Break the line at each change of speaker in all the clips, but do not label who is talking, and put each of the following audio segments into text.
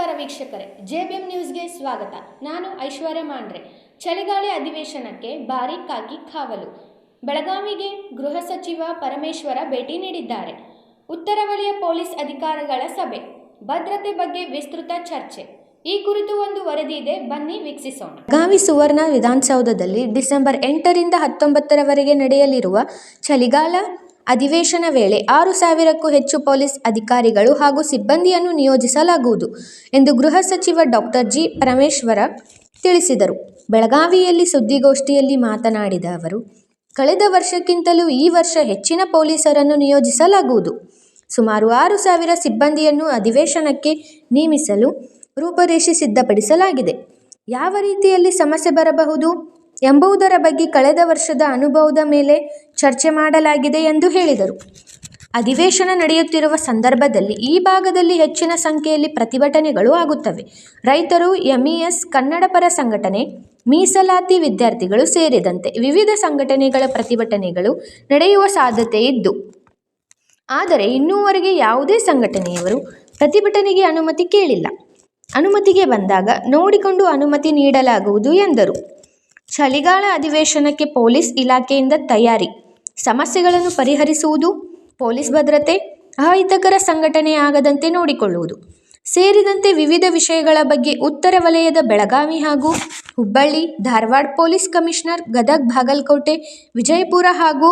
ನಮಸ್ಕಾರ ವೀಕ್ಷಕರೇ ಎಂ ನ್ಯೂಸ್ಗೆ ಸ್ವಾಗತ. ನಾನು ಐಶ್ವರ್ಯ ಮಾಂಡ್ರೆ. ಚಳಿಗಾಲ ಅಧಿವೇಶನಕ್ಕೆ ಭಾರೀ ಕಾಕಿ ಕಾವಲು. ಬೆಳಗಾವಿಗೆ ಗೃಹ ಸಚಿವ ಪರಮೇಶ್ವರ ಭೇಟಿ ನೀಡಿದ್ದಾರೆ. ಉತ್ತರ ವಲಯ ಪೊಲೀಸ್ ಅಧಿಕಾರಿಗಳ ಸಭೆ. ಭದ್ರತೆ ಬಗ್ಗೆ ವಿಸ್ತೃತ ಚರ್ಚೆ. ಈ ಕುರಿತು ಒಂದು ವರದಿ ಇದೆ, ಬನ್ನಿ ವೀಕ್ಷಿಸೋಣ. ಬೆಳಗಾವಿ ಸುವರ್ಣ ವಿಧಾನಸೌಧದಲ್ಲಿ ಡಿಸೆಂಬರ್ ಎಂಟರಿಂದ ಹತ್ತೊಂಬತ್ತರವರೆಗೆ ನಡೆಯಲಿರುವ ಚಳಿಗಾಲ ಅಧಿವೇಶನ ವೇಳೆ ಆರು ಸಾವಿರಕ್ಕೂ ಹೆಚ್ಚು ಪೊಲೀಸ್ ಅಧಿಕಾರಿಗಳು ಹಾಗೂ ಸಿಬ್ಬಂದಿಯನ್ನು ನಿಯೋಜಿಸಲಾಗುವುದು ಎಂದು ಗೃಹ ಸಚಿವ ಡಾಕ್ಟರ್ ಜಿ. ಪರಮೇಶ್ವರ ತಿಳಿಸಿದರು. ಬೆಳಗಾವಿಯಲ್ಲಿ ಸುದ್ದಿಗೋಷ್ಠಿಯಲ್ಲಿ ಮಾತನಾಡಿದ ಅವರು, ಕಳೆದ ವರ್ಷಕ್ಕಿಂತಲೂ ಈ ವರ್ಷ ಹೆಚ್ಚಿನ ಪೊಲೀಸರನ್ನು ನಿಯೋಜಿಸಲಾಗುವುದು. ಸುಮಾರು ಆರು ಸಾವಿರ ಸಿಬ್ಬಂದಿಯನ್ನು ಅಧಿವೇಶನಕ್ಕೆ ನೇಮಿಸಲು ರೂಪರೇಷೆ ಸಿದ್ಧಪಡಿಸಲಾಗಿದೆ. ಯಾವ ರೀತಿಯಲ್ಲಿ ಸಮಸ್ಯೆ ಬರಬಹುದು? ಎಂಬುದರ ಬಗ್ಗೆ ಕಳೆದ ವರ್ಷದ ಅನುಭವದ ಮೇಲೆ ಚರ್ಚೆ ಮಾಡಲಾಗಿದೆ ಎಂದು ಹೇಳಿದರು. ಅಧಿವೇಶನ ನಡೆಯುತ್ತಿರುವ ಸಂದರ್ಭದಲ್ಲಿ ಈ ಭಾಗದಲ್ಲಿ ಹೆಚ್ಚಿನ ಸಂಖ್ಯೆಯಲ್ಲಿ ಪ್ರತಿಭಟನೆಗಳು ಆಗುತ್ತವೆ. ರೈತರು, ಎಂಇಎಸ್, ಕನ್ನಡ ಪರ ಸಂಘಟನೆ, ಮೀಸಲಾತಿ ವಿದ್ಯಾರ್ಥಿಗಳು ಸೇರಿದಂತೆ ವಿವಿಧ ಸಂಘಟನೆಗಳ ಪ್ರತಿಭಟನೆಗಳು ನಡೆಯುವ ಸಾಧ್ಯತೆ ಇದ್ದು, ಆದರೆ ಇನ್ನೂವರೆಗೆ ಯಾವುದೇ ಸಂಘಟನೆಯವರು ಪ್ರತಿಭಟನೆಗೆ ಅನುಮತಿ ಕೇಳಿಲ್ಲ. ಅನುಮತಿಗೆ ಬಂದಾಗ ನೋಡಿಕೊಂಡು ಅನುಮತಿ ನೀಡಲಾಗುವುದು ಎಂದರು. ಚಳಿಗಾಲ ಅಧಿವೇಶನಕ್ಕೆ ಪೊಲೀಸ್ ಇಲಾಖೆಯಿಂದ ತಯಾರಿ. ಸಮಸ್ಯೆಗಳನ್ನು ಪರಿಹರಿಸುವುದು, ಪೊಲೀಸ್ ಭದ್ರತೆ, ಅಹಿತಕರ ಸಂಘಟನೆ ಆಗದಂತೆ ನೋಡಿಕೊಳ್ಳುವುದು. ಸೇರಿದಂತೆ ವಿವಿಧ ವಿಷಯಗಳ ಬಗ್ಗೆ ಉತ್ತರ ವಲಯದ ಬೆಳಗಾವಿ ಹಾಗೂ ಹುಬ್ಬಳ್ಳಿ, ಧಾರವಾಡ ಪೊಲೀಸ್ ಕಮಿಷನರ್ ಗದಗ್ ಬಾಗಲಕೋಟೆ, ವಿಜಯಪುರ ಹಾಗೂ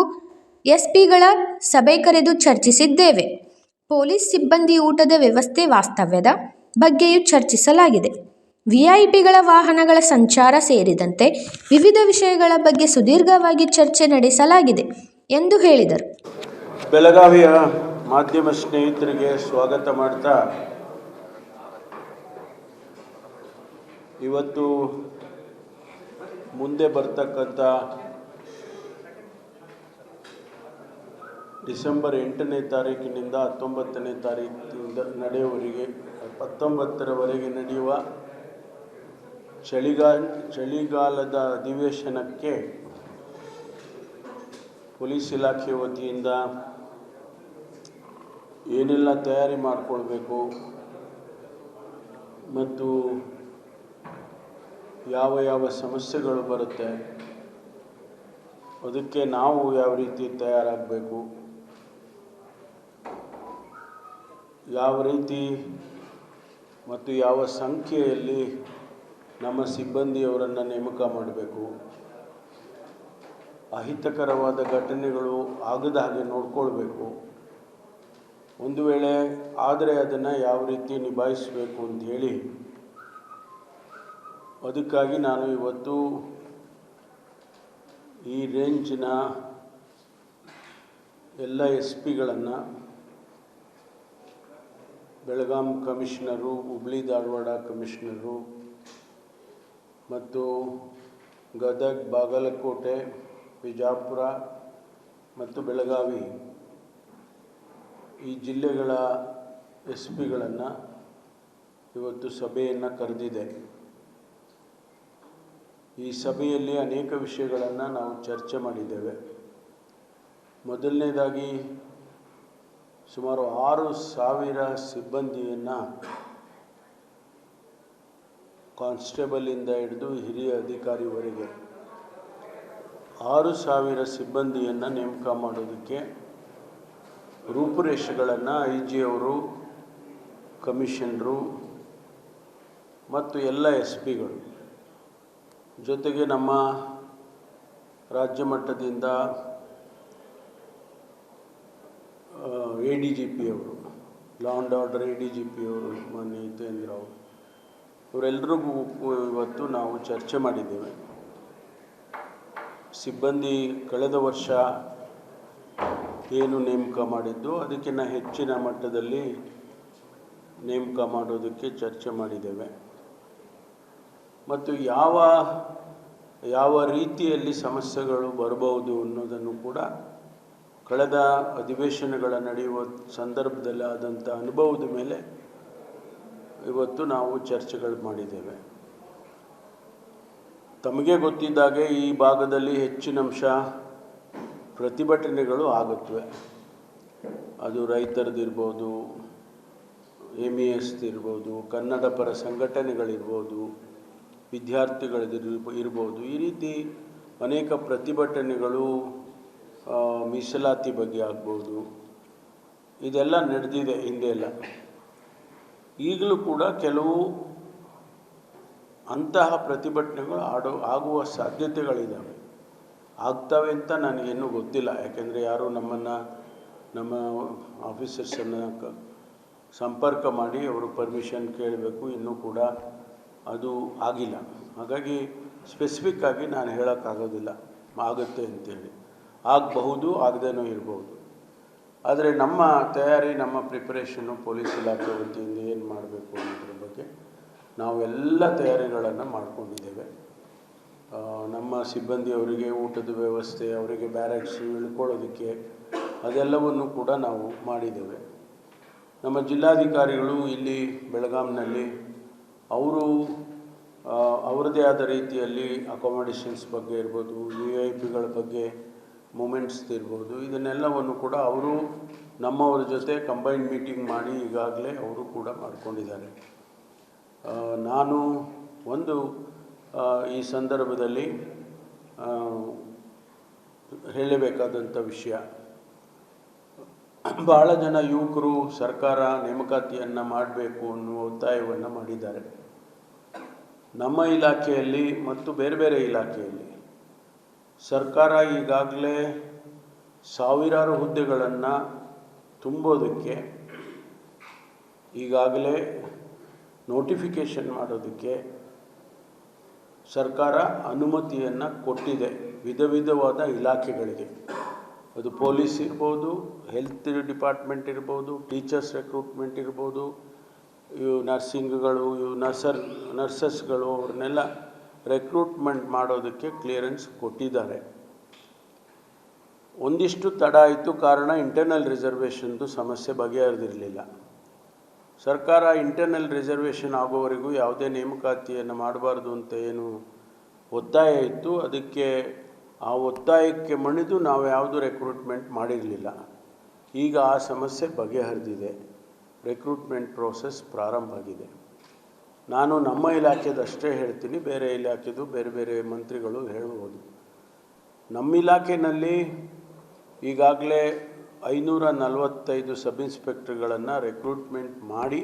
ಎಸ್ಪಿಗಳ ಸಭೆ ಕರೆದು ಚರ್ಚಿಸಿದ್ದೇವೆ. ಪೊಲೀಸ್ ಸಿಬ್ಬಂದಿ ಊಟದ ವ್ಯವಸ್ಥೆ ವಾಸ್ತವ್ಯದ ಬಗ್ಗೆಯೂ ಚರ್ಚಿಸಲಾಗಿದೆ. ವಿಐಪಿಗಳ ವಾಹನಗಳ ಸಂಚಾರ ಸೇರಿದಂತೆ ವಿವಿಧ ವಿಷಯಗಳ ಬಗ್ಗೆ ಸುದೀರ್ಘವಾಗಿ ಚರ್ಚೆ ನಡೆಸಲಾಗಿದೆ ಎಂದು ಹೇಳಿದರು.
ಬೆಳಗಾವಿಯ ಮಾಧ್ಯಮ ಸ್ನೇಹಿತರಿಗೆ ಸ್ವಾಗತ ಮಾಡ್ತಾ ಇವತ್ತು ಮುಂದೆ ಬರ್ತಕ್ಕಂಥ ಡಿಸೆಂಬರ್ ಎಂಟನೇ ತಾರೀಕಿನಿಂದ ಹತ್ತೊಂಬತ್ತನೇ ತಾರೀಕಿನಿಂದ ನಡೆಯುವವರೆಗೆ, ಹತ್ತೊಂಬತ್ತರವರೆಗೆ ನಡೆಯುವ ಚಳಿಗಾಲ ಚಳಿಗಾಲದ ಅಧಿವೇಶನಕ್ಕೆ ಪೊಲೀಸ್ ಇಲಾಖೆ ವತಿಯಿಂದ ಏನೆಲ್ಲ ತಯಾರಿ ಮಾಡಿಕೊಳ್ಬೇಕು ಮತ್ತು ಯಾವ ಯಾವ ಸಮಸ್ಯೆಗಳು ಬರುತ್ತೆ, ಅದಕ್ಕೆ ನಾವು ಯಾವ ರೀತಿ ತಯಾರಾಗಬೇಕು, ಯಾವ ರೀತಿ ಮತ್ತು ಯಾವ ಸಂಖ್ಯೆಯಲ್ಲಿ ನಮ್ಮ ಸಿಬ್ಬಂದಿಯವರನ್ನು ನೇಮಕ ಮಾಡಬೇಕು. ಅಹಿತಕರವಾದ ಘಟನೆಗಳು ಆಗದ ಹಾಗೆ ನೋಡ್ಕೊಳ್ಬೇಕು. ಒಂದು ವೇಳೆ ಆದರೆ ಅದನ್ನು ಯಾವ ರೀತಿ ನಿಭಾಯಿಸಬೇಕು ಅಂತ ಹೇಳಿ, ಅದಕ್ಕಾಗಿ ನಾನು ಇವತ್ತು ಈ ರೇಂಜಿನ ಎಲ್ಲ ಎಸ್ ಪಿಗಳನ್ನು ಬೆಳಗಾಂ ಕಮಿಷನರು, ಹುಬ್ಳಿ ಧಾರವಾಡ ಕಮಿಷನರು ಮತ್ತು ಗದಗ, ಬಾಗಲಕೋಟೆ, ಬಿಜಾಪುರ ಮತ್ತು ಬೆಳಗಾವಿ ಈ ಜಿಲ್ಲೆಗಳ ಎಸ್ ಪಿಗಳನ್ನು ಇವತ್ತು ಸಭೆಯನ್ನು ಕರೆದಿದೆ. ಈ ಸಭೆಯಲ್ಲಿ ಅನೇಕ ವಿಷಯಗಳನ್ನು ನಾವು ಚರ್ಚೆ ಮಾಡಿದ್ದೇವೆ. ಮೊದಲನೇದಾಗಿ ಸುಮಾರು ಆರು ಸಾವಿರ ಸಿಬ್ಬಂದಿಯನ್ನು ಕಾನ್ಸ್ಟೇಬಲಿಂದ ಹಿಡಿದು ಹಿರಿಯ ಅಧಿಕಾರಿವರೆಗೆ ಆರು ಸಾವಿರ ಸಿಬ್ಬಂದಿಯನ್ನು ನೇಮಕ ಮಾಡೋದಕ್ಕೆ ರೂಪುರೇಷೆಗಳನ್ನು ಐ ಜಿ ಅವರು ಕಮಿಷನರು ಮತ್ತು ಎಲ್ಲ ಎಸ್ ಪಿಗಳು ಜೊತೆಗೆ ನಮ್ಮ ರಾಜ್ಯ ಮಟ್ಟದಿಂದ ಎ ಡಿ ಜಿ ಪಿ ಅವರು law and order A D G P ಅವರು ಮಾನ್ಯ ಹಿತೇಂದ್ರ ಅವರು ಇವರೆಲ್ಲರಿಗೂ ಇವತ್ತು ನಾವು ಚರ್ಚೆ ಮಾಡಿದ್ದೇವೆ. ಸಿಬ್ಬಂದಿ ಕಳೆದ ವರ್ಷ ಏನು ನೇಮಕ ಮಾಡಿದ್ದು ಅದಕ್ಕಿಂತ ಹೆಚ್ಚಿನ ಮಟ್ಟದಲ್ಲಿ ನೇಮಕ ಮಾಡೋದಕ್ಕೆ ಚರ್ಚೆ ಮಾಡಿದ್ದೇವೆ. ಮತ್ತು ಯಾವ ಯಾವ ರೀತಿಯಲ್ಲಿ ಸಮಸ್ಯೆಗಳು ಬರಬಹುದು ಅನ್ನೋದನ್ನು ಕೂಡ ಕಳೆದ ಅಧಿವೇಶನಗಳ ನಡೆಯುವ ಸಂದರ್ಭದಲ್ಲಿ ಆದಂಥ ಅನುಭವದ ಮೇಲೆ ಇವತ್ತು ನಾವು ಚರ್ಚೆಗಳು ಮಾಡಿದ್ದೇವೆ. ತಮಗೆ ಗೊತ್ತಿದ್ದಾಗೆ ಈ ಭಾಗದಲ್ಲಿ ಹೆಚ್ಚಿನ ಅಂಶ ಪ್ರತಿಭಟನೆಗಳು ಆಗುತ್ತವೆ. ಅದು ರೈತರದಿರ್ಬೋದು ಎಂ ಇ ಎಸ್ ಇರ್ಬೋದು ಕನ್ನಡ ಪರ ಸಂಘಟನೆಗಳಿರ್ಬೋದು ವಿದ್ಯಾರ್ಥಿಗಳದ್ದು ಇರ್ಬೋದು. ಈ ರೀತಿ ಅನೇಕ ಪ್ರತಿಭಟನೆಗಳು ಮೀಸಲಾತಿ ಬಗ್ಗೆ ಆಗ್ಬೋದು. ಇದೆಲ್ಲ ನಡೆದಿದೆ ಹಿಂದೆ ಎಲ್ಲ. ಈಗಲೂ ಕೂಡ ಕೆಲವು ಅಂತಹ ಪ್ರತಿಭಟನೆಗಳು ಆಡೋ, ಆಗುವ ಸಾಧ್ಯತೆಗಳಿದ್ದಾವೆ ಆಗ್ತವೆ ಅಂತ ನನಗಿನ್ನೂ ಗೊತ್ತಿಲ್ಲ. ಯಾಕೆಂದರೆ ಯಾರೂ ನಮ್ಮನ್ನು, ನಮ್ಮ ಆಫೀಸರ್ಸನ್ನು ಸಂಪರ್ಕ ಮಾಡಿ ಅವರು ಪರ್ಮಿಷನ್ ಕೇಳಬೇಕು. ಇನ್ನೂ ಕೂಡ ಅದು ಆಗಿಲ್ಲ. ಹಾಗಾಗಿ ಸ್ಪೆಸಿಫಿಕ್ಕಾಗಿ ನಾನು ಹೇಳೋಕ್ಕಾಗೋದಿಲ್ಲ. ಆಗುತ್ತೆ ಅಂತೇಳಿ. ಆಗಬಹುದು, ಆಗದೇನೂ ಇರಬಹುದು ಆದರೆ ನಮ್ಮ ತಯಾರಿ, ನಮ್ಮ ಪ್ರಿಪರೇಷನ್ನು ಪೊಲೀಸ್ ಇಲಾಖೆ ವತಿಯಿಂದ ಏನು ಮಾಡಬೇಕು ಅನ್ನೋದ್ರ ಬಗ್ಗೆ ನಾವೆಲ್ಲ ತಯಾರಿಗಳನ್ನು ಮಾಡಿಕೊಂಡಿದ್ದೇವೆ. ನಮ್ಮ ಸಿಬ್ಬಂದಿಯವರಿಗೆ ಊಟದ ವ್ಯವಸ್ಥೆ, ಅವರಿಗೆ ಬ್ಯಾರಕ್ಸ್ ಇಳ್ಕೊಳ್ಳೋದಕ್ಕೆ ಅದೆಲ್ಲವನ್ನು ಕೂಡ ನಾವು ಮಾಡಿದ್ದೇವೆ. ನಮ್ಮ ಜಿಲ್ಲಾಧಿಕಾರಿಗಳು ಇಲ್ಲಿ ಬೆಳಗಾಂನಲ್ಲಿ, ಅವರು ಅವರದೇ ಆದ ರೀತಿಯಲ್ಲಿ ಅಕೊಮಡೇಷನ್ಸ್ ಬಗ್ಗೆ ಇರ್ಬೋದು ವಿ ಐ ಪಿಗಳ ಬಗ್ಗೆ ಮೂಮೆಂಟ್ಸ್ ಇರ್ಬೋದು ಇದನ್ನೆಲ್ಲವನ್ನು ಕೂಡ ಅವರು ನಮ್ಮವರ ಜೊತೆ ಕಂಬೈನ್ ಮೀಟಿಂಗ್ ಮಾಡಿ ಈಗಾಗಲೇ ಅವರು ಕೂಡ ಮಾಡಿಕೊಂಡಿದ್ದಾರೆ. ನಾನು ಒಂದು ಈ ಸಂದರ್ಭದಲ್ಲಿ ಹೇಳಬೇಕಾದಂಥ ವಿಷಯ. ಭಾಳ ಜನ ಯುವಕರು ಸರ್ಕಾರ ನೇಮಕಾತಿಯನ್ನು ಮಾಡಬೇಕು ಅನ್ನುವ ಒತ್ತಾಯವನ್ನು ಮಾಡಿದ್ದಾರೆ. ನಮ್ಮ ಇಲಾಖೆಯಲ್ಲಿ ಮತ್ತು ಬೇರೆ ಬೇರೆ ಇಲಾಖೆಯಲ್ಲಿ ಸರ್ಕಾರ ಈಗಾಗಲೇ ಸಾವಿರಾರು ಹುದ್ದೆಗಳನ್ನು ತುಂಬೋದಕ್ಕೆ, ಈಗಾಗಲೇ ನೋಟಿಫಿಕೇಷನ್ ಮಾಡೋದಕ್ಕೆ ಸರ್ಕಾರ ಅನುಮತಿಯನ್ನು ಕೊಟ್ಟಿದೆ. ವಿಧ ವಿಧವಾದ ಇಲಾಖೆಗಳಿಗೆ. ಅದು ಪೊಲೀಸ್ ಇರ್ಬೋದು ಹೆಲ್ತ್ ಡಿಪಾರ್ಟ್ಮೆಂಟ್ ಇರ್ಬೋದು ಟೀಚರ್ಸ್ ರೆಕ್ರೂಟ್ಮೆಂಟ್ ಇರ್ಬೋದು, ಇವು ನರ್ಸಿಂಗ್ಗಳು ಇವು ನರ್ಸರ್ ನರ್ಸಸ್ಗಳು ಅವ್ರನ್ನೆಲ್ಲ ರೆಕ್ರೂಟ್ಮೆಂಟ್ ಮಾಡೋದಕ್ಕೆ ಕ್ಲಿಯರೆನ್ಸ್ ಕೊಟ್ಟಿದ್ದಾರೆ. ಒಂದಿಷ್ಟು ತಡ ಆಯಿತು ಕಾರಣ ಇಂಟರ್ನಲ್ ರಿಸರ್ವೇಷನ್ದು ಸಮಸ್ಯೆ ಬಗೆಹರಿದಿರಲಿಲ್ಲ. ಸರ್ಕಾರ ಇಂಟರ್ನಲ್ ರಿಸರ್ವೇಷನ್ ಆಗೋವರೆಗೂ ಯಾವುದೇ ನೇಮಕಾತಿಯನ್ನು ಮಾಡಬಾರ್ದು ಅಂತ ಏನು ಒತ್ತಾಯ ಇತ್ತು. ಅದಕ್ಕೆ ಆ ಒತ್ತಾಯಕ್ಕೆ ಮಣಿದು ನಾವು ಯಾವುದು ರೆಕ್ರೂಟ್ಮೆಂಟ್ ಮಾಡಿರಲಿಲ್ಲ. ಈಗ ಆ ಸಮಸ್ಯೆ ಬಗೆಹರಿದಿದೆ. ರೆಕ್ರೂಟ್ಮೆಂಟ್ ಪ್ರೋಸೆಸ್ ಪ್ರಾರಂಭ ಆಗಿದೆ. ನಾನು ನಮ್ಮ ಇಲಾಖೆದಷ್ಟೇ ಹೇಳ್ತೀನಿ, ಬೇರೆ ಇಲಾಖೆದು ಬೇರೆ ಬೇರೆ ಮಂತ್ರಿಗಳು ಹೇಳ್ಬೋದು ನಮ್ಮ ಇಲಾಖೆಯಲ್ಲಿ ಈಗಾಗಲೇ ಐನೂರ ನಲವತ್ತೈದು ಸಬ್ ಇನ್ಸ್ಪೆಕ್ಟರ್ಗಳನ್ನು ರೆಕ್ರೂಟ್ಮೆಂಟ್ ಮಾಡಿ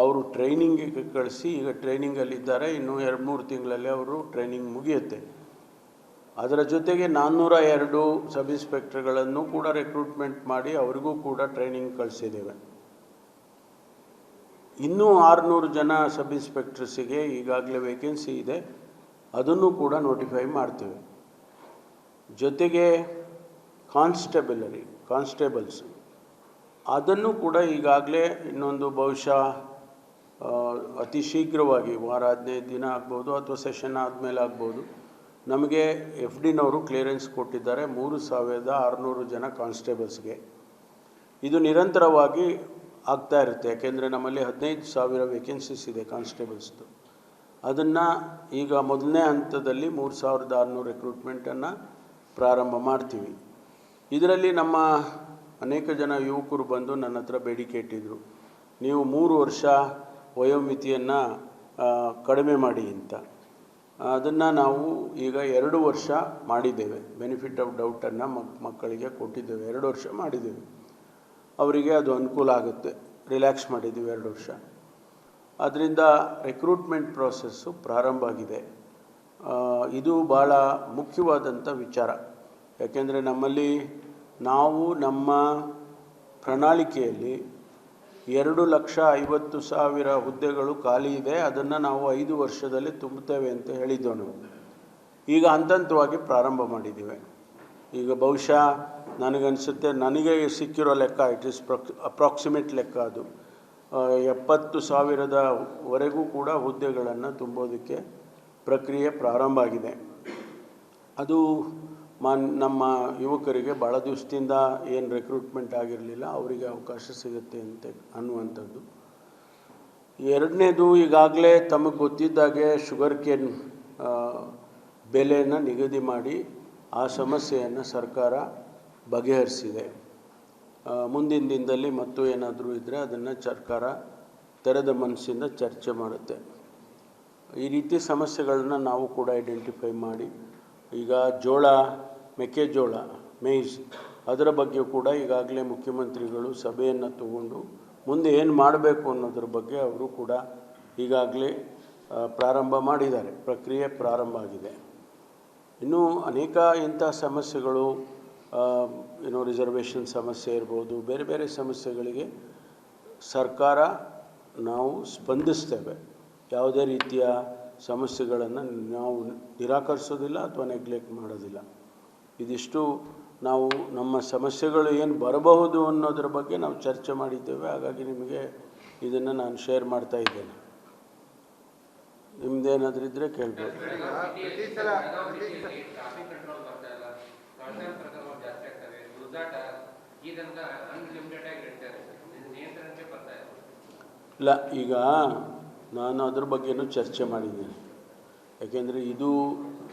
ಅವರು ಟ್ರೈನಿಂಗಿಗೆ ಕಳಿಸಿ, ಈಗ ಟ್ರೈನಿಂಗಲ್ಲಿದ್ದಾರೆ, ಇನ್ನೂ ಎರಡು ಮೂರು ತಿಂಗಳಲ್ಲಿ ಅವರು ಟ್ರೈನಿಂಗ್ ಮುಗಿಯುತ್ತೆ. ಅದರ ಜೊತೆಗೆ ನಾನ್ನೂರ ಎರಡು ಸಬ್ ಇನ್ಸ್ಪೆಕ್ಟರ್ಗಳನ್ನು ಕೂಡ ರೆಕ್ರೂಟ್ಮೆಂಟ್ ಮಾಡಿ ಅವರಿಗೂ ಕೂಡ ಟ್ರೈನಿಂಗ್ ಕಳಿಸಿದ್ದೇವೆ. ಇನ್ನೂ ಆರುನೂರು ಜನ ಸಬ್ ಇನ್ಸ್ಪೆಕ್ಟರ್ಸಿಗೆ ಈಗಾಗಲೇ ವೇಕೆನ್ಸಿ ಇದೆ. ಅದನ್ನು ಕೂಡ ನೋಟಿಫೈ ಮಾಡ್ತೇವೆ. ಜೊತೆಗೆ ಕಾನ್ಸ್ಟೇಬಲರಿ ಕಾನ್ಸ್ಟೇಬಲ್ಸ್ ಅದನ್ನು ಕೂಡ ಈಗಾಗಲೇ ಇನ್ನೊಂದು ಬಹುಶಃ ಅತಿ ಶೀಘ್ರವಾಗಿ ವಾರ ಹದಿನೈದು ದಿನ ಆಗ್ಬೋದು ಅಥವಾ ಸೆಷನ್ ಆದಮೇಲೆ ಆಗ್ಬೋದು. ನಮಗೆ ಎಫ್ ಡಿನವರು ಕ್ಲಿಯರೆನ್ಸ್ ಕೊಟ್ಟಿದ್ದಾರೆ. ಮೂರು ಸಾವಿರದ ಆರುನೂರು ಜನ ಕಾನ್ಸ್ಟೇಬಲ್ಸ್ಗೆ ಇದು ನಿರಂತರವಾಗಿ ಆಗ್ತಾ ಇರುತ್ತೆ. ಯಾಕೆಂದರೆ ನಮ್ಮಲ್ಲಿ ಹದಿನೈದು ಸಾವಿರ ವೇಕೆನ್ಸೀಸ್ ಇದೆ ಕಾನ್ಸ್ಟೇಬಲ್ಸ್ದು. ಅದನ್ನು ಈಗ ಮೊದಲನೇ ಹಂತದಲ್ಲಿ ಮೂರು ಸಾವಿರದ ಆರುನೂರು ರೆಕ್ರೂಟ್ಮೆಂಟನ್ನು ಪ್ರಾರಂಭ ಮಾಡ್ತೀವಿ. ಇದರಲ್ಲಿ ನಮ್ಮ ಅನೇಕ ಜನ ಯುವಕರು ಬಂದು ನನ್ನ ಹತ್ರ ಬೇಡಿಕೆ ಇಟ್ಟಿದ್ದರು ನೀವು ಮೂರು ವರ್ಷ ವಯೋಮಿತಿಯನ್ನು ಕಡಿಮೆ ಮಾಡಿ ಅಂತ. ಅದನ್ನು ನಾವು ಈಗ ಎರಡು ವರ್ಷ ಮಾಡಿದ್ದೇವೆ. ಬೆನಿಫಿಟ್ ಆಫ್ ಡೌಟನ್ನು ಮಕ್, ಮಕ್ಕಳಿಗೆ ಕೊಟ್ಟಿದ್ದೇವೆ. ಎರಡು ವರ್ಷ ಮಾಡಿದ್ದೇವೆ. ಅವರಿಗೆ ಅದು ಅನುಕೂಲ ಆಗುತ್ತೆ. ರಿಲ್ಯಾಕ್ಸ್ ಮಾಡಿದ್ದೀವಿ ಎರಡು ವರ್ಷ. ಅದರಿಂದ ರೆಕ್ರೂಟ್ಮೆಂಟ್ ಪ್ರೋಸೆಸ್ಸು ಪ್ರಾರಂಭ ಆಗಿದೆ. ಇದು ಭಾಳ ಮುಖ್ಯವಾದಂಥ ವಿಚಾರ. ಯಾಕೆಂದರೆ ನಮ್ಮಲ್ಲಿ ನಾವು ನಮ್ಮ ಪ್ರಣಾಳಿಕೆಯಲ್ಲಿ ಎರಡು ಲಕ್ಷ ಐವತ್ತು ಸಾವಿರ ಹುದ್ದೆಗಳು ಖಾಲಿ ಇದೆ. ಅದನ್ನು ನಾವು ಐದು ವರ್ಷದಲ್ಲಿ ತುಂಬುತ್ತೇವೆ ಅಂತ ಹೇಳಿದ್ದೆವು ಈಗ ಹಂತ ಹಂತವಾಗಿ ಪ್ರಾರಂಭ ಮಾಡಿದ್ದೀವಿ. ಈಗ ಬಹುಶಃ ನನಗನ್ಸುತ್ತೆ, ನನಗೆ ಸಿಕ್ಕಿರೋ ಲೆಕ್ಕ ಇಟ್ ಇಸ್ ಪ್ರೊಕ್ ಅಪ್ರಾಕ್ಸಿಮೇಟ್ ಲೆಕ್ಕ ಅದು. ಎಪ್ಪತ್ತು ಸಾವಿರದವರೆಗೂ ಕೂಡ ಹುದ್ದೆಗಳನ್ನು ತುಂಬೋದಕ್ಕೆ ಪ್ರಕ್ರಿಯೆ ಪ್ರಾರಂಭ ಆಗಿದೆ. ಅದು ಮಾನ್, ನಮ್ಮ ಯುವಕರಿಗೆ ಭಾಳ ದಿವಸದಿಂದ ಏನು ರೆಕ್ರೂಟ್ಮೆಂಟ್ ಆಗಿರಲಿಲ್ಲ, ಅವರಿಗೆ ಅವಕಾಶ ಸಿಗುತ್ತೆ ಅಂತ, ಅನ್ನುವಂಥದ್ದು. ಎರಡನೇದು ಈಗಾಗಲೇ ತಮಗೆ ಗೊತ್ತಿದ್ದಾಗೆ ಶುಗರ್ ಕೇನ್ ಬೆಲೆಯನ್ನು ನಿಗದಿ ಮಾಡಿ ಆ ಸಮಸ್ಯೆಯನ್ನು ಸರ್ಕಾರ ಬಗೆಹರಿಸಿದೆ ಮುಂದಿನ ದಿನದಲ್ಲಿ ಮತ್ತು ಏನಾದರೂ ಇದ್ದರೆ ಅದನ್ನು ಸರ್ಕಾರ ತೆರೆದ ಮನಸ್ಸಿಂದ ಚರ್ಚೆ ಮಾಡುತ್ತೆ. ಈ ರೀತಿ ಸಮಸ್ಯೆಗಳನ್ನ ನಾವು ಕೂಡ ಐಡೆಂಟಿಫೈ ಮಾಡಿ, ಈಗ ಜೋಳ, ಮೆಕ್ಕೆಜೋಳ ಮೇಯ್ಸ್ ಅದರ ಬಗ್ಗೆ ಕೂಡ ಈಗಾಗಲೇ ಮುಖ್ಯಮಂತ್ರಿಗಳು ಸಭೆಯನ್ನು ತಗೊಂಡು ಮುಂದೆ ಏನು ಮಾಡಬೇಕು ಅನ್ನೋದ್ರ ಬಗ್ಗೆ ಅವರು ಕೂಡ ಈಗಾಗಲೇ ಪ್ರಾರಂಭ ಮಾಡಿದ್ದಾರೆ. ಪ್ರಕ್ರಿಯೆ ಪ್ರಾರಂಭ ಆಗಿದೆ. ಇನ್ನೂ ಅನೇಕ ಇಂಥ ಸಮಸ್ಯೆಗಳು ಏನೋ ರಿಸರ್ವೇಷನ್ ಸಮಸ್ಯೆ ಇರ್ಬೋದು, ಬೇರೆ ಬೇರೆ ಸಮಸ್ಯೆಗಳಿಗೆ ಸರ್ಕಾರ ನಾವು ಸ್ಪಂದಿಸ್ತೇವೆ. ಯಾವುದೇ ರೀತಿಯ ಸಮಸ್ಯೆಗಳನ್ನು ನಾವು ನಿರಾಕರಿಸೋದಿಲ್ಲ ಅಥವಾ ನೆಗ್ಲೆಕ್ಟ್ ಮಾಡೋದಿಲ್ಲ. ಇದಿಷ್ಟು ನಾವು ನಮ್ಮ ಸಮಸ್ಯೆಗಳು ಏನು ಬರಬಹುದು ಅನ್ನೋದ್ರ ಬಗ್ಗೆ ನಾವು ಚರ್ಚೆ ಮಾಡಿದ್ದೇವೆ. ಹಾಗಾಗಿ ನಿಮಗೆ ಇದನ್ನು ನಾನು ಶೇರ್ ಮಾಡ್ತಾ ಇದ್ದೇನೆ. ನಿಮ್ದೇನಾದ್ರೂ ಇದ್ದರೆ ಕೇಳ್ಬೋದು.
ಇಲ್ಲ,
ಈಗ ನಾನು ಅದ್ರ ಬಗ್ಗೆನೂ ಚರ್ಚೆ ಮಾಡಿದ್ದೇನೆ. ಯಾಕೆಂದರೆ ಇದು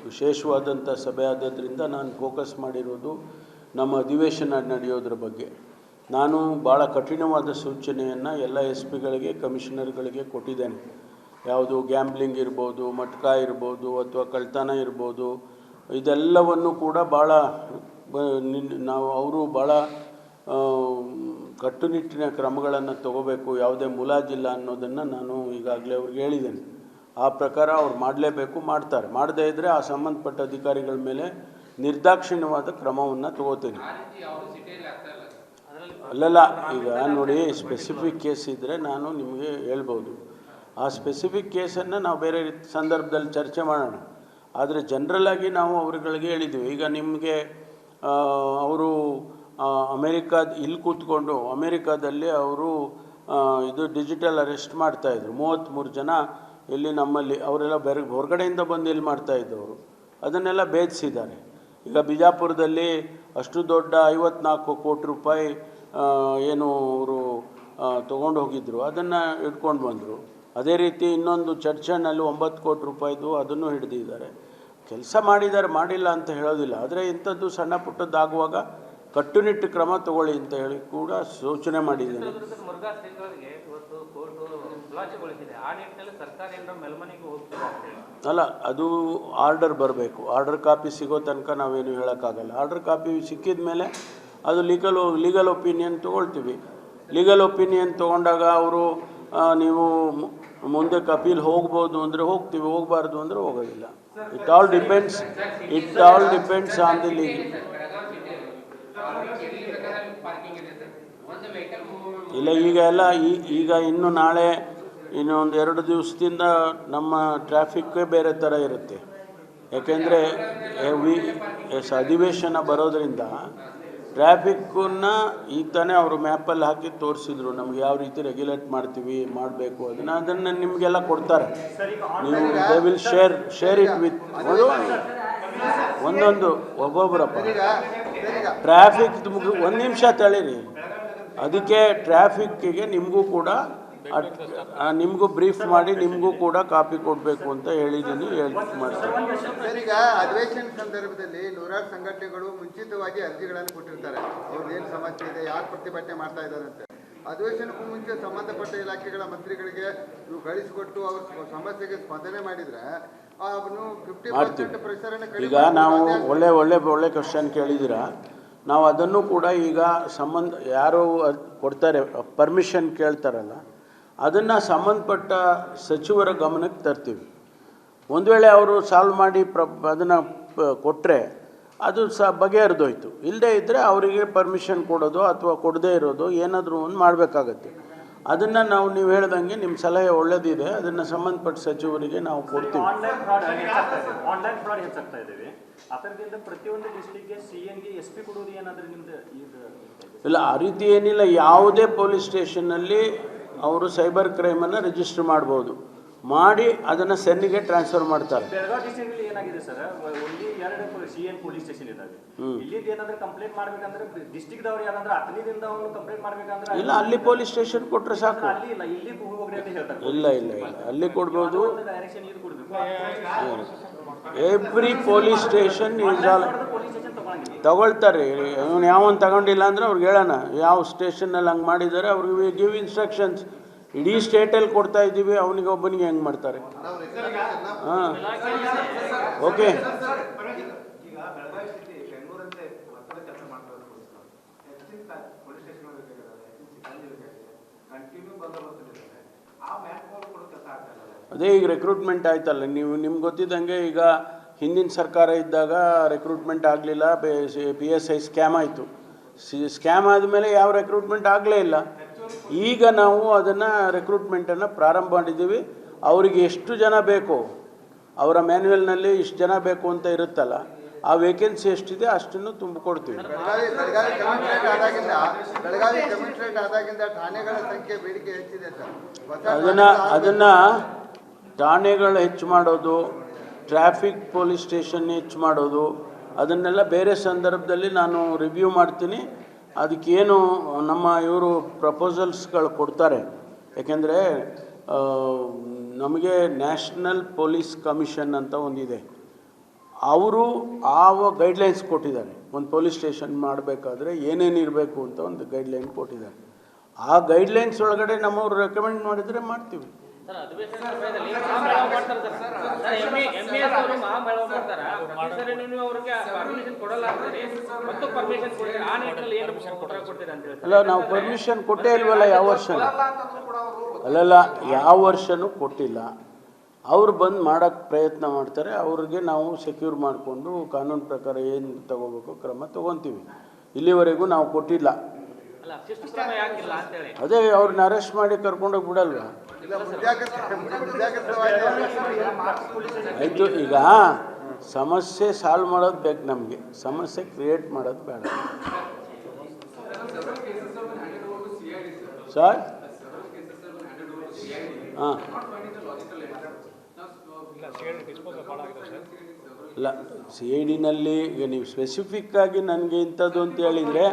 ವಿಶೇಷವಾದಂಥ ಸಭೆ ಆದದ್ರಿಂದ ನಾನು ಫೋಕಸ್ ಮಾಡಿರೋದು ನಮ್ಮ ಅಧಿವೇಶನ ನಡೆಯೋದ್ರ ಬಗ್ಗೆ. ನಾನು ಭಾಳ ಕಠಿಣವಾದ ಸೂಚನೆಯನ್ನು ಎಲ್ಲ ಎಸ್ ಪಿಗಳಿಗೆ, ಕಮಿಷನರ್ಗಳಿಗೆ ಕೊಟ್ಟಿದ್ದೇನೆ. ಯಾವುದು ಗ್ಯಾಂಬ್ಲಿಂಗ್ ಇರ್ಬೋದು, ಮಟ್ಕಾ ಇರ್ಬೋದು, ಅಥವಾ ಕಳ್ತನ ಇರ್ಬೋದು, ಇದೆಲ್ಲವನ್ನು ಕೂಡ ಭಾಳ ನಾವು ಅವರು ಭಾಳ ಕಟ್ಟುನಿಟ್ಟಿನ ಕ್ರಮಗಳನ್ನು ತಗೋಬೇಕು, ಯಾವುದೇ ಮುಲಾಜಿಲ್ಲ ಅನ್ನೋದನ್ನು ನಾನು ಈಗಾಗಲೇ ಅವ್ರಿಗೆ ಹೇಳಿದ್ದೇನೆ. ಆ ಪ್ರಕಾರ ಅವ್ರು ಮಾಡಲೇಬೇಕು, ಮಾಡ್ತಾರೆ. ಮಾಡದೇ ಇದ್ದರೆ ಆ ಸಂಬಂಧಪಟ್ಟ ಅಧಿಕಾರಿಗಳ ಮೇಲೆ ನಿರ್ದಾಕ್ಷಿಣ್ಯವಾದ ಕ್ರಮವನ್ನು ತಗೋತೀನಿ. ಅಲ್ಲಲ್ಲ, ಈಗ ನೋಡಿ ಸ್ಪೆಸಿಫಿಕ್ ಕೇಸ್ ಇದ್ದರೆ ನಾನು ನಿಮಗೆ ಹೇಳ್ಬೋದು. ಆ ಸ್ಪೆಸಿಫಿಕ್ ಕೇಸನ್ನು ನಾವು ಬೇರೆ ಸಂದರ್ಭದಲ್ಲಿ ಚರ್ಚೆ ಮಾಡೋಣ. ಆದರೆ ಜನರಲ್ಲಾಗಿ ನಾವು ಅವರುಗಳಿಗೆ ಹೇಳಿದ್ದೀವಿ. ಈಗ ನಿಮಗೆ ಅವರು ಅಮೇರಿಕಾದ ಇಲ್ಲಿ ಕೂತ್ಕೊಂಡು ಅಮೇರಿಕಾದಲ್ಲಿ ಅವರು ಇದು ಡಿಜಿಟಲ್ ಅರೆಸ್ಟ್ ಮಾಡ್ತಾಯಿದ್ರು ಮೂವತ್ತ್ಮೂರು ಜನ ಇಲ್ಲಿ ನಮ್ಮಲ್ಲಿ, ಅವರೆಲ್ಲ ಬೇರೆ, ಹೊರಗಡೆಯಿಂದ ಬಂದು ಇಲ್ಲಿ ಮಾಡ್ತಾಯಿದ್ದವರು ಅದನ್ನೆಲ್ಲ ಭೇದಿಸಿದ್ದಾರೆ. ಈಗ ಬಿಜಾಪುರದಲ್ಲಿ ಅಷ್ಟು ದೊಡ್ಡ ಐವತ್ನಾಲ್ಕು ಕೋಟಿ ರೂಪಾಯಿ ಏನು ಅವರು ತೊಗೊಂಡು ಹೋಗಿದ್ದರು ಅದನ್ನು ಇಟ್ಕೊಂಡು ಬಂದರು. ಅದೇ ರೀತಿ ಇನ್ನೊಂದು ಚರ್ಚನಲ್ಲಿ ಒಂಬತ್ತು ಕೋಟಿ ರೂಪಾಯಿದು ಅದನ್ನು ಹಿಡಿದಿದ್ದಾರೆ. ಕೆಲಸ ಮಾಡಿದ್ದಾರೆ ಮಾಡಿಲ್ಲ ಅಂತ ಹೇಳೋದಿಲ್ಲ. ಆದರೆ ಇಂಥದ್ದು ಸಣ್ಣ ಪುಟ್ಟದ್ದಾಗುವಾಗ ಕಟ್ಟುನಿಟ್ಟು ಕ್ರಮ ತಗೊಳ್ಳಿ ಅಂತ ಹೇಳಿ ಕೂಡ ಸೂಚನೆ ಮಾಡಿದ್ದೇನೆ. ಅಲ್ಲ ಅದು ಆರ್ಡರ್ ಬರಬೇಕು. ಆರ್ಡರ್ ಕಾಪಿ ಸಿಗೋ ತನಕ ನಾವೇನು ಹೇಳೋಕ್ಕಾಗಲ್ಲ. ಆರ್ಡರ್ ಕಾಪಿ ಸಿಕ್ಕಿದ ಮೇಲೆ ಅದು ಲೀಗಲ್ ಲೀಗಲ್ ಒಪಿನಿಯನ್ ತೊಗೊಳ್ತೀವಿ. ಲೀಗಲ್ ಒಪಿನಿಯನ್ ತೊಗೊಂಡಾಗ ಅವರು ನೀವು ಮುಂದಕ್ಕೆ ಅಪೀಲ್ ಹೋಗ್ಬೋದು ಅಂದರೆ ಹೋಗ್ತೀವಿ, ಹೋಗಬಾರ್ದು ಅಂದರೆ ಹೋಗೋದಿಲ್ಲ. It all depends it all depends on the
league
ಇಲ್ಲ, ಈಗ ಎಲ್ಲ ಈಗ ಇನ್ನು ನಾಳೆ ಇನ್ನೊಂದು ಎರಡು ದಿವಸದಿಂದ ನಮ್ಮ ಟ್ರಾಫಿಕ್ಕೇ ಬೇರೆ ಥರ ಇರುತ್ತೆ. ಯಾಕೆಂದರೆ ಎಸ್, ಅಧಿವೇಶನ ಬರೋದ್ರಿಂದ ಟ್ರಾಫಿಕ್ಕನ್ನು ಈಗ ತಾನೇ ಅವರು ಮ್ಯಾಪಲ್ಲಿ ಹಾಕಿ ತೋರಿಸಿದ್ರು. ನಮ್ಗೆ ಯಾವ ರೀತಿ ರೆಗ್ಯುಲೇಟ್ ಮಾಡ್ತೀವಿ, ಮಾಡಬೇಕು ಅದನ್ನು ಅದನ್ನು ನಿಮಗೆಲ್ಲ ಕೊಡ್ತಾರೆ. ನೀವು they will share share it with ಒಂದೊಂದು ಒಬ್ಬೊಬ್ಬರಪ್ಪ ಟ್ರಾಫಿಕ್ ಒಂದು ನಿಮಿಷ ತಳೀರಿ ಅದಕ್ಕೆ ಟ್ರಾಫಿಕ್ಕಿಗೆ ನಿಮಗೂ ಕೂಡ ನಿಮಗೂ ಬ್ರೀಫ್ ಮಾಡಿ ನಿಮಗೂ ಕೂಡ ಕಾಪಿ ಕೊಡಬೇಕು ಅಂತ ಹೇಳಿದ್ದೀನಿ ಹೇಳಿ ಮಾಡ್ತೀನಿ.
ಈಗ ಅಧಿವೇಶನ ಸಂದರ್ಭದಲ್ಲಿ ನೂರಾರು ಸಂಘಟನೆಗಳು ಮುಂಚಿತವಾಗಿ ಅರ್ಜಿಗಳನ್ನು ಕೊಟ್ಟಿರ್ತಾರೆ. ಅವ್ರದ್ದೇನು ಸಮಸ್ಯೆ ಇದೆ ಯಾರು ಪ್ರತಿಭಟನೆ ಮಾಡ್ತಾ ಇದ್ದಾರೆ ಅಂತ ಅಧಿವೇಶನಕ್ಕೂ ಮುಂಚೆ ಸಂಬಂಧಪಟ್ಟ ಇಲಾಖೆಗಳ ಮಂತ್ರಿಗಳಿಗೆ ನೀವು ಕಳಿಸಿಕೊಟ್ಟು ಅವ್ರ ಸಮಸ್ಯೆಗೆ ಸ್ಪಂದನೆ ಮಾಡಿದ್ರೆ
ಮಾಡ್ತೀವಿ. ಈಗ ನಾವು ಒಳ್ಳೆ ಒಳ್ಳೆ ಒಳ್ಳೆ ಕ್ವಶನ್ ಕೇಳಿದಿರ ನಾವು ಅದನ್ನು ಕೂಡ ಈಗ ಸಂಬಂಧ ಯಾರು ಕೊಡ್ತಾರೆ ಪರ್ಮಿಷನ್ ಕೇಳ್ತಾರಲ್ಲ ಅದನ್ನು ಸಂಬಂಧಪಟ್ಟ ಸಚಿವರ ಗಮನಕ್ಕೆ ತರ್ತೀವಿ. ಒಂದು ವೇಳೆ ಅವರು ಸಾಲ್ವ್ ಮಾಡಿ ಪ್ರ ಅದನ್ನು ಕೊಟ್ಟರೆ ಅದು ಸಹ ಬಗೆಹರಿದೋಯ್ತು. ಇಲ್ಲದೇ ಇದ್ದರೆ ಅವರಿಗೆ ಪರ್ಮಿಷನ್ ಕೊಡೋದು ಅಥವಾ ಕೊಡದೇ ಇರೋದು ಏನಾದರೂ ಒಂದು ಮಾಡಬೇಕಾಗತ್ತೆ. ಅದನ್ನು ನಾವು ನೀವು ಹೇಳ್ದಂಗೆ ನಿಮ್ಮ ಸಲಹೆ ಒಳ್ಳೆಯದಿದೆ ಅದನ್ನು ಸಂಬಂಧಪಟ್ಟ ಸಚಿವರಿಗೆ ನಾವು ಕೊಡ್ತೀವಿ. ಇಲ್ಲ ಆ ರೀತಿ ಏನಿಲ್ಲ. ಯಾವುದೇ ಪೊಲೀಸ್ ಸ್ಟೇಷನ್ನಲ್ಲಿ ಅವರು ಸೈಬರ್ ಕ್ರೈಮನ್ನು ರಿಜಿಸ್ಟರ್ ಮಾಡ್ಬೋದು. ಮಾಡಿ ಅದನ್ನು ಸೆನ್ನಿಗೆ ಟ್ರಾನ್ಸ್ಫರ್ ಮಾಡ್ತಾರೆ.
ಬೆಳಗಾವಿ ಡಿಸ್ಟ್ರಿಕ್ಟ್ ಏನಾಗಿದೆ ಸರ್? ಒಂದೇ ಎರಡು ಸಿ ಎನ್ ಪೊಲೀಸ್ ಸ್ಟೇಷನ್ ಇದಾವೆ ಇಲ್ಲಿಂದ ಏನಾದ್ರೂ ಕಂಪ್ಲೇಂಟ್ ಮಾಡ್ಬೇಕಂದ್ರೆ ಡಿಸ್ಟ್ರಿಕ್ಟ್ ದವ್ರು ಯಾರಾದ್ರೂ ಅತನಿದಿಂದ ಅವನು ಕಂಪ್ಲೇಂಟ್ ಮಾಡ್ಬೇಕಂದ್ರೆ
ಇಲ್ಲ ಅಲ್ಲಿ ಪೊಲೀಸ್ ಸ್ಟೇಷನ್ ಕೊಟ್ಟರೆ ಸಾಕು.
ಅಲ್ಲಿ ಇಲ್ಲ ಇಲ್ಲಿ ಹೋಗ್ರಿ ಅಂತ ಹೇಳ್ತಾರೆ.
ಇಲ್ಲ ಇಲ್ಲ ಇಲ್ಲ. ಅಲ್ಲಿ ಕೊಡ್ಬೋದು.
ಡೈರೆಕ್ಷನ್ ಇದು ಕೊಡ್ಬೇಕು.
Every police station is all ತಗೊಳ್ತಾರೆ. ಇವನು ಯಾವನ್ ತಗೊಂಡಿಲ್ಲ ಅಂದರೆ ಅವ್ರಿಗೆ ಹೇಳೋಣ, ಯಾವ ಸ್ಟೇಷನಲ್ಲಿ ಹಂಗೆ ಮಾಡಿದ್ದಾರೆ ಅವ್ರಿಗೆ ಗಿವ್ ಇನ್ಸ್ಟ್ರಕ್ಷನ್ಸ್. ಇಡೀ ಸ್ಟೇಟಲ್ಲಿ ಕೊಡ್ತಾ ಇದ್ದೀವಿ, ಅವನಿಗೆ ಒಬ್ಬನಿಗೆ ಹೆಂಗೆ ಮಾಡ್ತಾರೆ? ಹಾಂ. ಓಕೆ. ಅದೇ ಈಗ ರೆಕ್ರೂಟ್ಮೆಂಟ್ ಆಯ್ತಲ್ಲ, ನೀವು ನಿಮ್ಗೆ ಗೊತ್ತಿದ್ದಂಗೆ ಈಗ ಹಿಂದಿನ ಸರ್ಕಾರ ಇದ್ದಾಗ ರೆಕ್ರೂಟ್ಮೆಂಟ್ ಆಗಲಿಲ್ಲ ಪಿ ಎಸ್ ಐ ಸ್ಕ್ಯಾಮ್ ಆಯಿತು. ಸಿ ಸ್ಕ್ಯಾಮ್ ಆದಮೇಲೆ ಯಾವ ರೆಕ್ರೂಟ್ಮೆಂಟ್ ಆಗಲೇ ಇಲ್ಲ. ಈಗ ನಾವು ಅದನ್ನು ರೆಕ್ರೂಟ್ಮೆಂಟನ್ನು ಪ್ರಾರಂಭ ಮಾಡಿದ್ದೀವಿ. ಅವರಿಗೆ ಎಷ್ಟು ಜನ ಬೇಕು ಅವರ ಮ್ಯಾನ್ಯುವಲ್ನಲ್ಲಿ ಇಷ್ಟು ಜನ ಬೇಕು ಅಂತ ಇರುತ್ತಲ್ಲ ಆ ವೇಕೆನ್ಸಿ ಎಷ್ಟಿದೆ ಅಷ್ಟನ್ನು ತುಂಬಿಕೊಡ್ತೀವಿ ಅದನ್ನು ಅದನ್ನು ಠಾಣೆಗಳು ಹೆಚ್ಚು ಮಾಡೋದು ಟ್ರಾಫಿಕ್ ಪೊಲೀಸ್ ಸ್ಟೇಷನ್ ಹೆಚ್ಚು ಮಾಡೋದು, ಅದನ್ನೆಲ್ಲ ಬೇರೆ ಸಂದರ್ಭದಲ್ಲಿ ನಾನು ರಿವ್ಯೂ ಮಾಡ್ತೀನಿ. ಅದಕ್ಕೇನು ನಮ್ಮ ಇವರು ಪ್ರಪೋಸಲ್ಸ್ಗಳು ಕೊಡ್ತಾರೆ. ಯಾಕೆಂದರೆ ನಮಗೆ ನ್ಯಾಷನಲ್ ಪೊಲೀಸ್ ಕಮಿಷನ್ ಅಂತ ಒಂದಿದೆ. ಅವರು ಆ ಗೈಡ್ಲೈನ್ಸ್ ಕೊಟ್ಟಿದ್ದಾರೆ. ಒಂದು ಪೊಲೀಸ್ ಸ್ಟೇಷನ್ ಮಾಡಬೇಕಾದ್ರೆ ಏನೇನು ಇರಬೇಕು ಅಂತ ಒಂದು ಗೈಡ್ಲೈನ್ ಕೊಟ್ಟಿದ್ದಾರೆ. ಆ ಗೈಡ್ಲೈನ್ಸ್ ಒಳಗಡೆ ನಮ್ಮವ್ರು ರೆಕಮೆಂಡ್ ಮಾಡಿದರೆ ಮಾಡ್ತೀವಿ. ಅಲ್ಲ ನಾವು ಪರ್ಮಿಷನ್ ಕೊಟ್ಟೇ ಇಲ್ವಲ್ಲ ಯಾವ ವರ್ಷ ಅಲ್ಲಲ್ಲ ಯಾವ ವರ್ಷನೂ ಕೊಟ್ಟಿಲ್ಲ. ಅವ್ರು ಬಂದು ಮಾಡೋಕ್ಕೆ ಪ್ರಯತ್ನ ಮಾಡ್ತಾರೆ. ಅವ್ರಿಗೆ ನಾವು ಸೆಕ್ಯೂರ್ ಮಾಡಿಕೊಂಡು ಕಾನೂನು ಪ್ರಕಾರ ಏನು ತಗೋಬೇಕು ಕ್ರಮ ತಗೊತೀವಿ. ಇಲ್ಲಿವರೆಗೂ ನಾವು ಕೊಟ್ಟಿಲ್ಲ. ಅದೇ ಅವ್ರನ್ನ ಅರೆಸ್ಟ್ ಮಾಡಿ ಕರ್ಕೊಂಡೋಗಿ ಬಿಡಲ್ವಾ? ಆಯಿತು. ಈಗ ಸಮಸ್ಯೆ ಸಾಲ್ವ್ ಮಾಡೋದು ಬೇಕು ನಮಗೆ. ಸಮಸ್ಯೆ ಕ್ರಿಯೇಟ್ ಮಾಡೋದು ಬೇಡ. ಸರ್ ಹಾಂ. ಇಲ್ಲ ಸಿ ಐ ಡಿನಲ್ಲಿ ಈಗ ನೀವು ಸ್ಪೆಸಿಫಿಕ್ಕಾಗಿ ನನಗೆ ಇಂಥದ್ದು ಅಂತ ಹೇಳಿದರೆ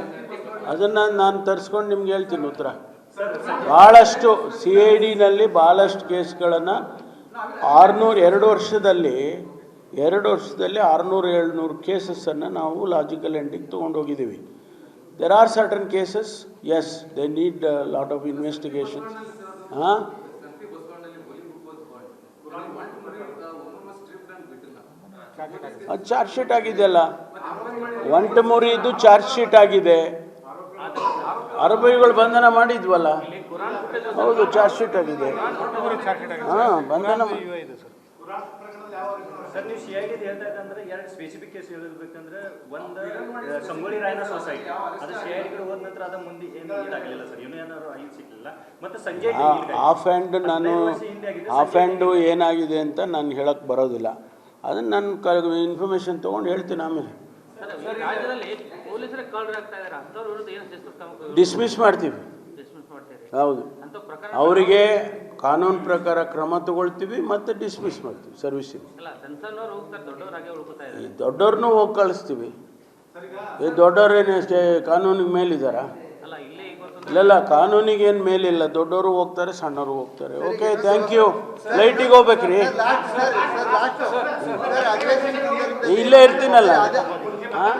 ಅದನ್ನು ನಾನು ತರಿಸ್ಕೊಂಡು ನಿಮ್ಗೆ ಹೇಳ್ತೀನಿ ಉತ್ತರ. ಭಾಳಷ್ಟು ಸಿ ಐ ಡಿನಲ್ಲಿ ಭಾಳಷ್ಟು ಕೇಸ್ಗಳನ್ನು ಆರುನೂರು ಎರಡು ವರ್ಷದಲ್ಲಿ ಎರಡು ವರ್ಷದಲ್ಲಿ ಆರುನೂರು ಏಳ್ನೂರು ಕೇಸಸ್ಸನ್ನು ನಾವು logical ending ತೊಗೊಂಡೋಗಿದ್ದೀವಿ there are certain cases as they need lot of investigation ಹಾಂ? ಅದು ಚಾರ್ಜ್ ಶೀಟ್ ಆಗಿದೆಯಲ್ಲ? ಒಂಟಮೂರಿದು ಚಾರ್ಜ್ ಶೀಟ್ ಆಗಿದೆ. ಆರೋಪಿಗಳು ಬಂಧನ ಮಾಡಿದ್ವಲ್ಲ? ಹೌದು ಚಾರ್ಜ್ ಶೀಟ್ ಆಗಿದೆ ಹಾಂ, ಬಂಧನ
ಸರ್ ನೀವು ಹೇಳ್ತಾ ಒಂದು ಅದು
ಆಫ್ ಹ್ಯಾಂಡ್ ನಾನು ಆಫ್ ಹ್ಯಾಂಡು ಏನಾಗಿದೆ ಅಂತ ನಾನು ಹೇಳಕ್ಕೆ ಬರೋದಿಲ್ಲ. ಅದನ್ನು ನಾನು ಇನ್ಫಾರ್ಮೇಷನ್ ತೊಗೊಂಡು ಹೇಳ್ತೀನಿ ಆಮೇಲೆ. ಡಿಸ್ಮಿಸ್ ಮಾಡ್ತೀವಿ. ಹೌದು. ಅವರಿಗೆ ಕಾನೂನು ಪ್ರಕಾರ ಕ್ರಮ ತಗೊಳ್ತೀವಿ ಮತ್ತು ಡಿಸ್ಮಿಸ್ ಮಾಡ್ತೀವಿ
ಇದ್ದಾರೆ.
ದೊಡ್ಡವ್ರನ್ನೂ ಹೋಗಿ ಕಳಿಸ್ತೀವಿ. ಈ ದೊಡ್ಡವ್ರೇನು ಅಷ್ಟೇ ಕಾನೂನಿಗೆ ಮೇಲಿದ್ದಾರಾ
ಅಲ್ಲ ಇಲ್ಲೇ ಈಗ ಬರ್ತಂದ್ರೆ
ಇಲ್ಲಲ್ಲ ಕಾನೂನಿಗೆ ಏನು ಮೇಲಿಲ್ಲ. ದೊಡ್ಡವರು ಹೋಗ್ತಾರೆ ಸಣ್ಣವರು ಹೋಗ್ತಾರೆ. ಓಕೆ ಥ್ಯಾಂಕ್ ಯು ಲೈಟಿಗೆ ಹೋಗ್ಬೇಕ್ರಿ. ಇಲ್ಲೇ ಇರ್ತೀನಲ್ಲ. ಹಾಂ?